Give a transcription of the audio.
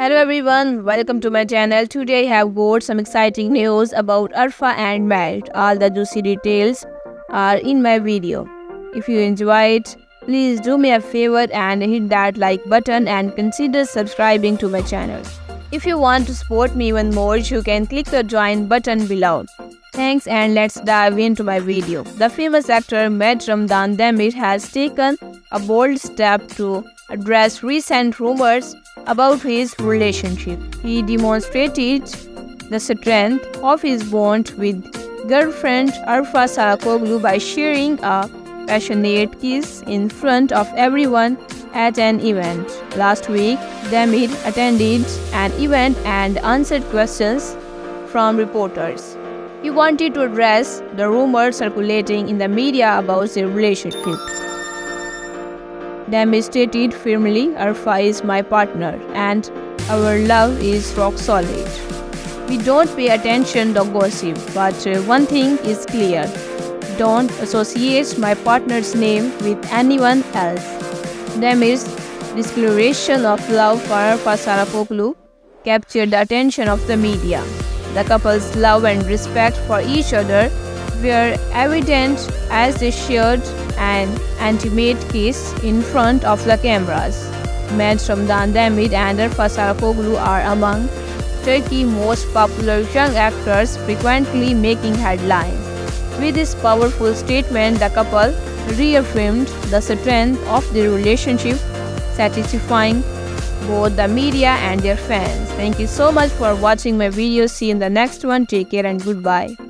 Hello everyone, welcome to my channel. Today I have got some exciting news about Arfa and Matt. All the juicy details are in my video. If you enjoy it, please do me a favor and hit that like button and consider subscribing to my channel. If you want to support me even more, you can click the join button below. Thanks and let's dive into my video. The famous actor Matt Ramadan Damit has taken a bold step to address recent rumors about his relationship. He demonstrated the strength of his bond with girlfriend Arfa Sarakoglu by sharing a passionate kiss in front of everyone at an event. Last week, Damit attended an event and answered questions from reporters. He wanted to address the rumors circulating in the media about their relationship. Demi stated firmly, Arfa is my partner and our love is rock solid. We don't pay attention to gossip, but uh, one thing is clear. Don't associate my partner's name with anyone else. Demi's declaration of love for Arfa Sarapoglu captured the attention of the media. The couple's love and respect for each other were evident as they shared an intimate kiss in front of the cameras. Matt Ramadan Damit and Arfa Sarapoglu are among Turkey's most popular young actors frequently making headlines. With this powerful statement, the couple reaffirmed the strength of their relationship, satisfying both the media and their fans. Thank you so much for watching my video. See you in the next one. Take care and goodbye.